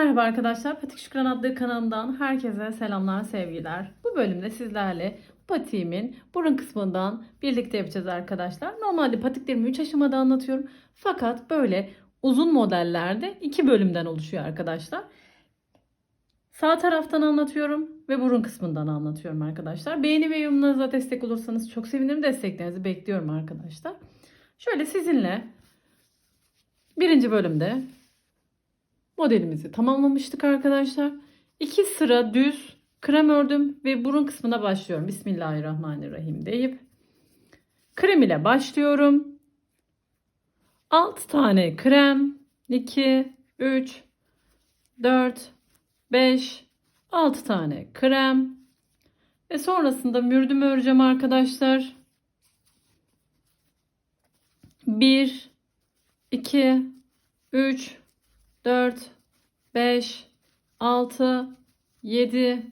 Merhaba arkadaşlar, Patik Şükran adlı kanalımdan herkese selamlar, sevgiler. Bu bölümde sizlerle patiğimin burun kısmından birlikte yapacağız arkadaşlar. Normalde patiklerimi 3 aşamada anlatıyorum. Fakat böyle uzun modellerde 2 bölümden oluşuyor arkadaşlar. Sağ taraftan anlatıyorum ve burun kısmından anlatıyorum arkadaşlar. Beğeni ve yorumlarınıza destek olursanız çok sevinirim. Desteklerinizi bekliyorum arkadaşlar. Şöyle sizinle birinci bölümde modelimizi tamamlamıştık arkadaşlar. İki sıra düz krem ördüm ve burun kısmına başlıyorum. Bismillahirrahmanirrahim deyip krem ile başlıyorum. 6 tane krem 2 3 4 5 6 tane krem ve sonrasında mürdüm öreceğim arkadaşlar. 1 2 3 4 5 6 7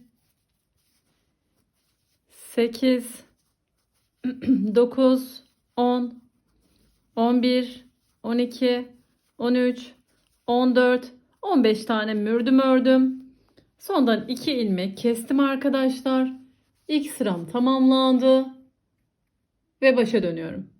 8 9 10 11 12 13 14 15 tane mürdüm ördüm. Sondan 2 ilmek kestim arkadaşlar. İlk sıram tamamlandı ve başa dönüyorum.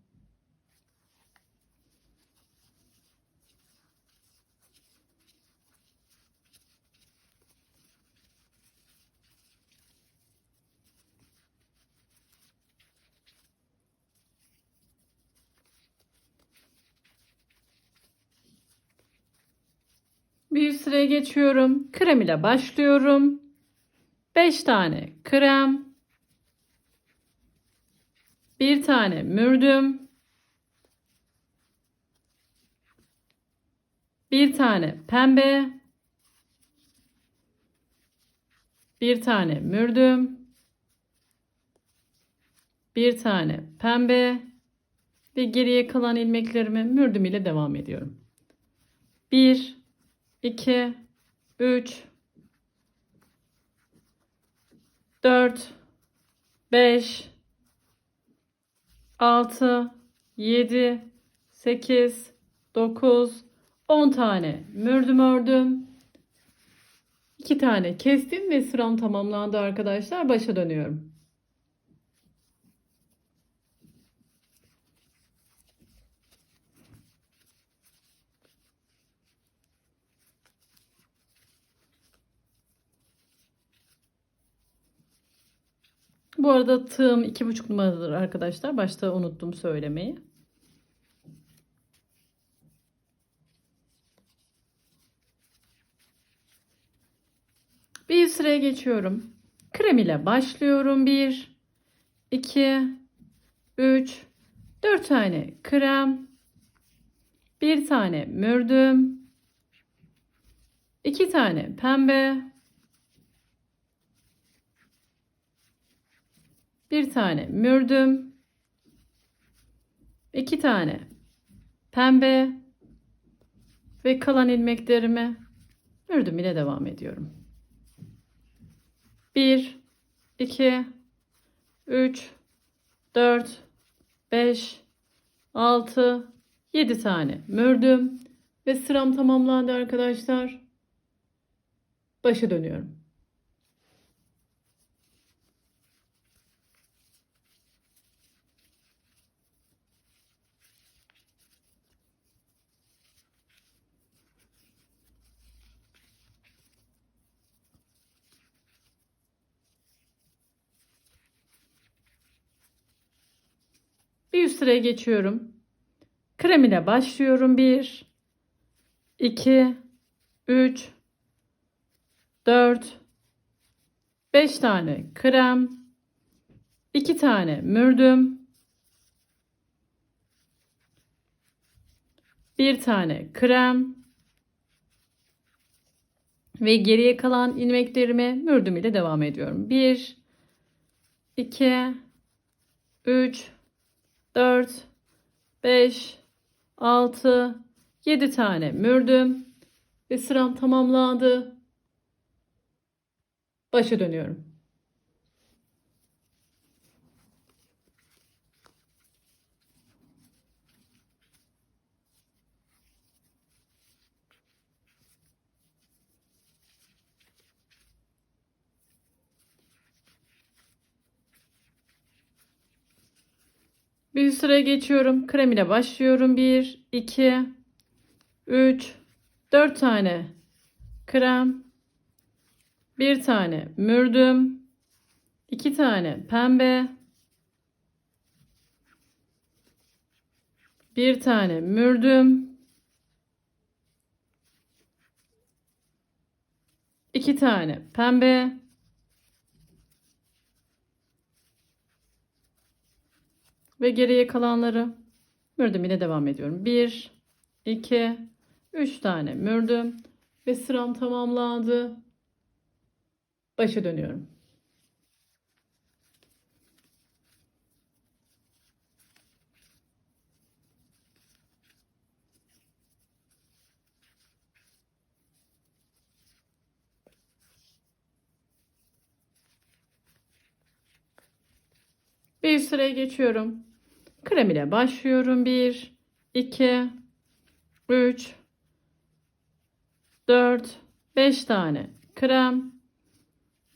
Bir sıraya geçiyorum. Krem ile başlıyorum. 5 tane krem. Bir tane mürdüm. Bir tane pembe. Bir tane mürdüm. Bir tane pembe. Ve geriye kalan ilmeklerimi mürdüm ile devam ediyorum. 1 2 3 4 5 6 7 8 9 10 tane mürdüm ördüm. 2 tane kestim ve sıram tamamlandı arkadaşlar. Başa dönüyorum. Bu arada tığım 2,5 numaradır arkadaşlar. Başta unuttum söylemeyi. Bir sıraya geçiyorum. Krem ile başlıyorum. 1 2 3 4 tane krem. Bir tane mürdüm. 2 tane pembe. Bir tane mürdüm, iki tane pembe ve kalan ilmeklerimi mürdüm ile devam ediyorum. 1 2 3 4 5 6 7 tane mürdüm ve sıram tamamlandı arkadaşlar. Başa dönüyorum. Bir üst sıraya geçiyorum. Krem ile başlıyorum. 1 2 3 4 5 tane krem 2 tane mürdüm bir tane krem ve geriye kalan ilmeklerimi mürdüm ile devam ediyorum. 1 2 3 4 5 6 7 tane mürdüm ve sıram tamamlandı. Başa dönüyorum. Bir sıraya geçiyorum. Krem ile başlıyorum. 1, 2, 3, 4 tane krem. Bir tane mürdüm. iki tane pembe. Bir tane mürdüm. iki tane pembe. Ve geriye kalanları mürdüm ile devam ediyorum. 1, 2, 3 tane mürdüm. Ve sıram tamamlandı. Başa dönüyorum. Bir sıraya geçiyorum. Krem ile başlıyorum. 1, 2, 3, 4, 5 tane krem.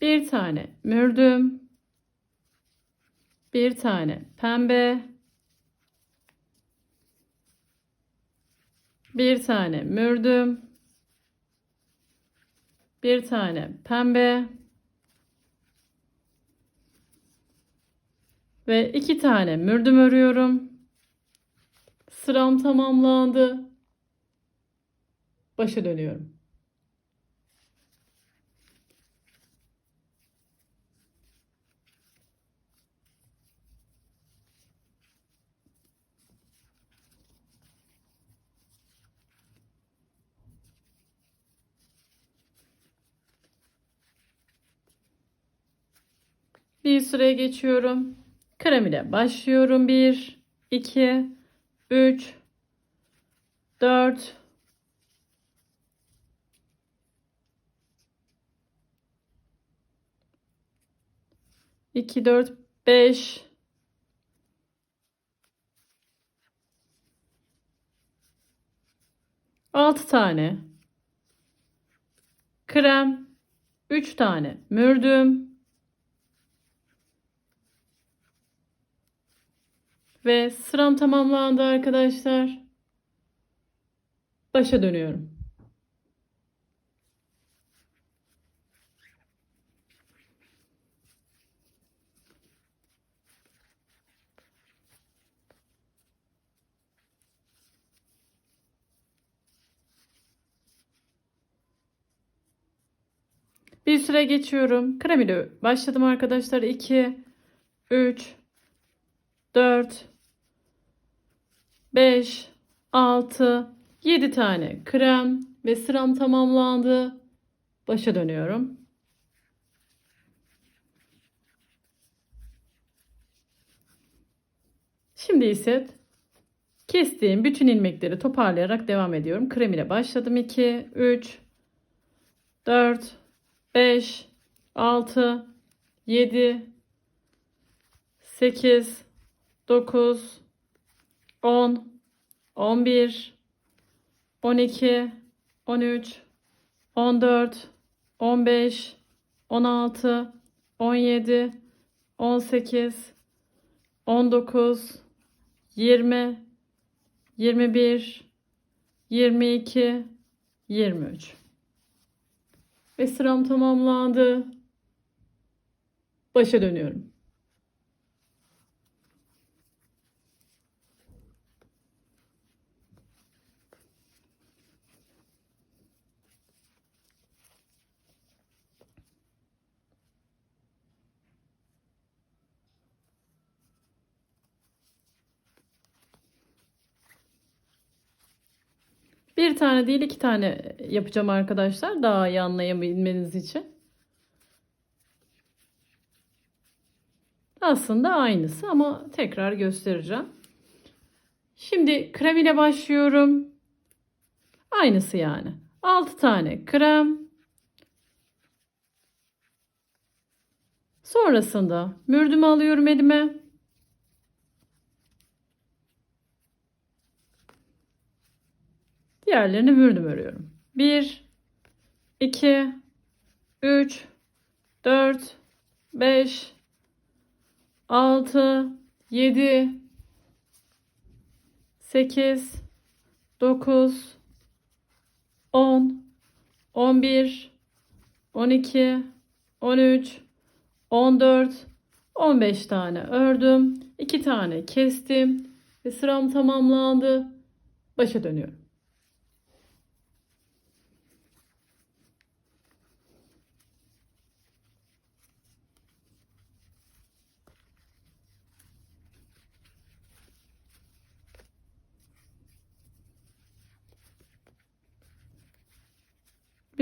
Bir tane mürdüm. Bir tane pembe. Bir tane mürdüm. Bir tane pembe. Ve iki tane mürdüm örüyorum. Sıram tamamlandı. Başa dönüyorum. Bir sıraya geçiyorum. Krem ile başlıyorum. 1, 2, 3, 4, 2, 4, 5, 6 tane. Krem, 3 tane. Mürdüm, Ve sıram tamamlandı arkadaşlar. Başa dönüyorum. Bir süre geçiyorum. Krem ile başladım arkadaşlar. 2, 3, 4, 5, 6, 7 tane krem ve sıram tamamlandı. Başa dönüyorum. Şimdi ise kestiğim bütün ilmekleri toparlayarak devam ediyorum. Krem ile başladım. 2, 3, 4, 5, 6, 7, 8, 9, 10, 11, 12, 13, 14, 15, 16, 17, 18, 19, 20, 21, 22, 23. Ve sıram tamamlandı. Başa dönüyorum. Bir tane değil iki tane yapacağım arkadaşlar. Daha iyi anlayabilmeniz için. Aslında aynısı ama tekrar göstereceğim. Şimdi krem ile başlıyorum. Aynısı yani. 6 tane krem. Sonrasında mürdümü alıyorum elime. Diğerlerini mürdüm örüyorum. 1, 2, 3, 4, 5, 6, 7, 8, 9, 10, 11, 12, 13, 14, 15 tane ördüm. 2 tane kestim ve sıram tamamlandı. Başa dönüyorum.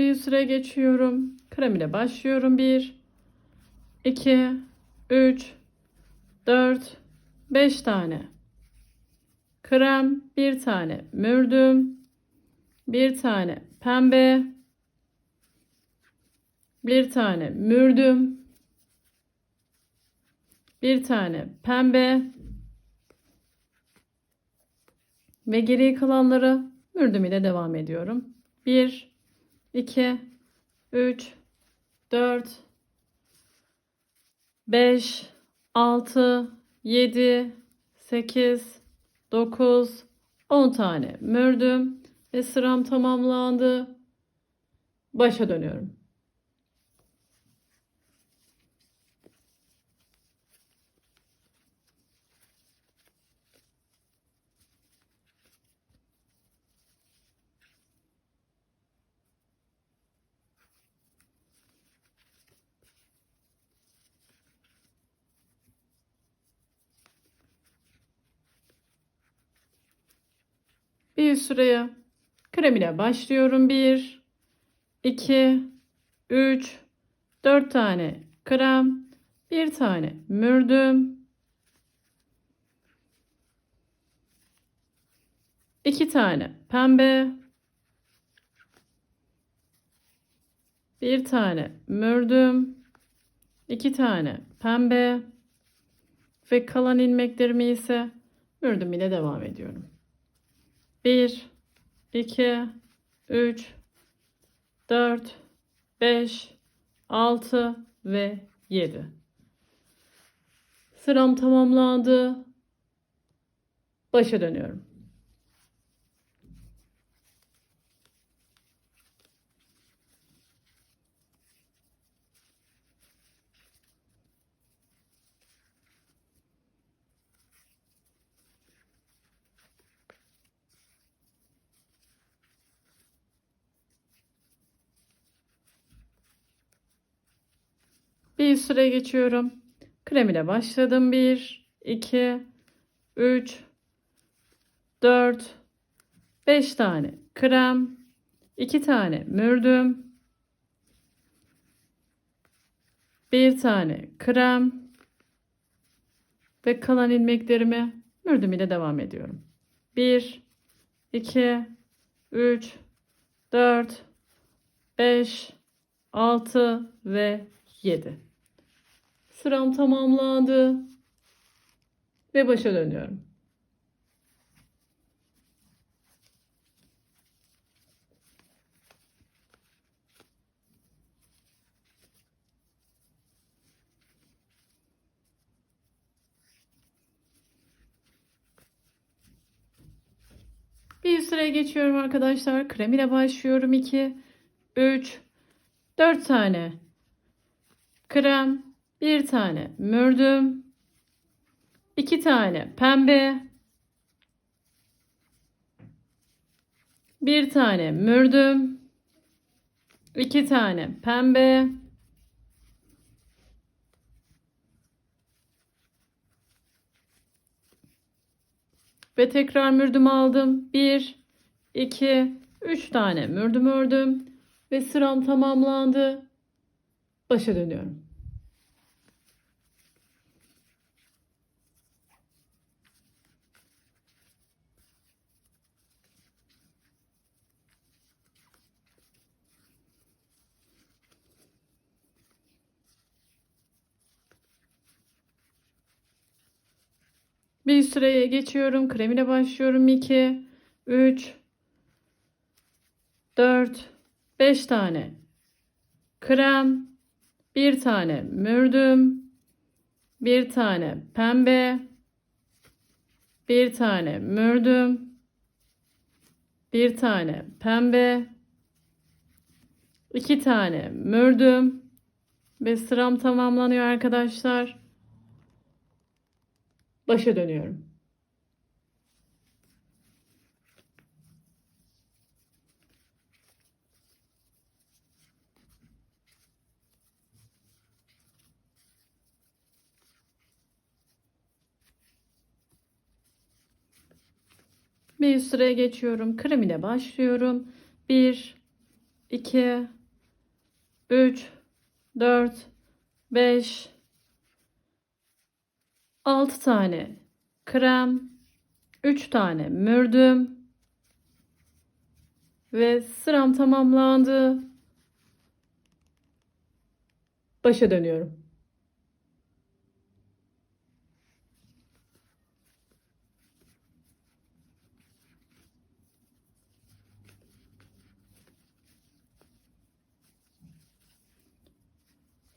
Bir süre geçiyorum. Krem ile başlıyorum. 1 2 3 4 5 tane. Krem, bir tane mürdüm, bir tane pembe, bir tane mürdüm, bir tane pembe ve geriye kalanları mürdüm ile devam ediyorum. 1 2 3 4 5 6 7 8 9 10 tane mürdüm ve sıram tamamlandı. Başa dönüyorum. Bir süreye. Krem ile başlıyorum. 1 2 3 4 tane krem, bir tane mürdüm, iki tane pembe, bir tane mürdüm, iki tane pembe. Ve kalan ilmeklerimi ise mürdüm ile devam ediyorum. 1 2 3 4 5 6 ve 7 Sıram tamamlandı. Başa dönüyorum. Bir süre geçiyorum. Krem ile başladım. 1, 2, 3, 4, 5 tane krem, 2 tane mürdüm, 1 tane krem ve kalan ilmeklerimi mürdüm ile devam ediyorum. 1, 2, 3, 4, 5, 6 ve 7. Sıram tamamlandı. Ve başa dönüyorum. Bir sıraya geçiyorum arkadaşlar. Krem ile başlıyorum. 2, 3, 4 tane krem, bir tane mürdüm, iki tane pembe, bir tane mürdüm, iki tane pembe, ve tekrar mürdüm aldım. Bir, iki, üç tane mürdüm ördüm ve sıram tamamlandı. Başa dönüyorum. Bir süreye geçiyorum. Kremine başlıyorum. 2, 3, 4, 5 tane krem, bir tane mürdüm, bir tane pembe, bir tane mürdüm, bir tane pembe, iki tane mürdüm ve sıram tamamlanıyor arkadaşlar. Başa dönüyorum. Bir üst sıraya geçiyorum. Krem ile başlıyorum. 1, 2, 3, 4, 5, 6 tane krem, 3 tane mürdüm ve sıram tamamlandı. Başa dönüyorum.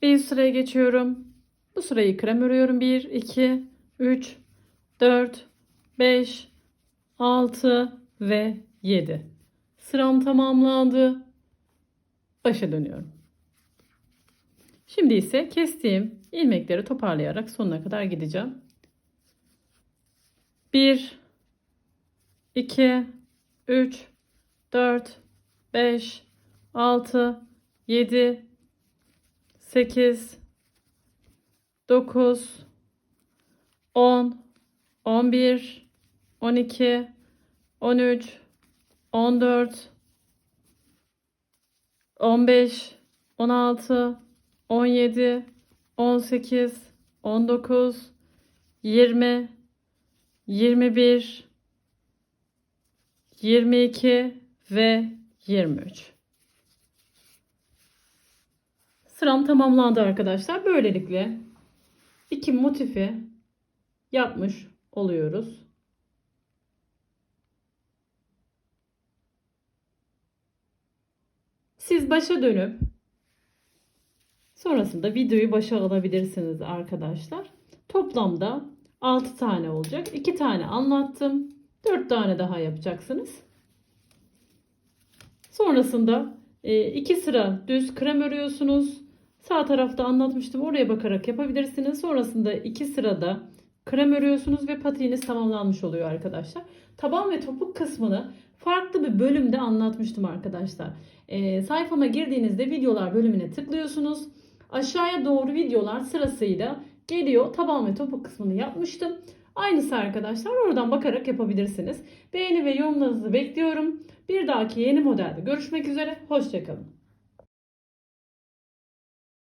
Bir sıraya geçiyorum. Bu sırayı krem örüyorum. 1, 2, 3, 4, 5, 6 ve 7. Sıram tamamlandı. Başa dönüyorum. Şimdi ise kestiğim ilmekleri toparlayarak sonuna kadar gideceğim. 1, 2, 3, 4, 5, 6, 7, 8, 9, 10, 11, 12, 13, 14, 15, 16, 17, 18, 19, 20, 21, 22 ve 23. Sıram tamamlandı arkadaşlar. Böylelikle iki motifi yapmış oluyoruz. Siz başa dönüp sonrasında videoyu başa alabilirsiniz arkadaşlar. Toplamda 6 tane olacak. 2 tane anlattım. 4 tane daha yapacaksınız. Sonrasında 2 sıra düz krem örüyorsunuz. Sağ tarafta anlatmıştım. Oraya bakarak yapabilirsiniz. Sonrasında 2 sırada krem örüyorsunuz ve patiğiniz tamamlanmış oluyor arkadaşlar. Taban ve topuk kısmını farklı bir bölümde anlatmıştım arkadaşlar. E, sayfama girdiğinizde videolar bölümüne tıklıyorsunuz. Aşağıya doğru videolar sırasıyla geliyor. Taban ve topuk kısmını yapmıştım. Aynısı arkadaşlar oradan bakarak yapabilirsiniz. Beğeni ve yorumlarınızı bekliyorum. Bir dahaki yeni modelde görüşmek üzere. Hoşçakalın.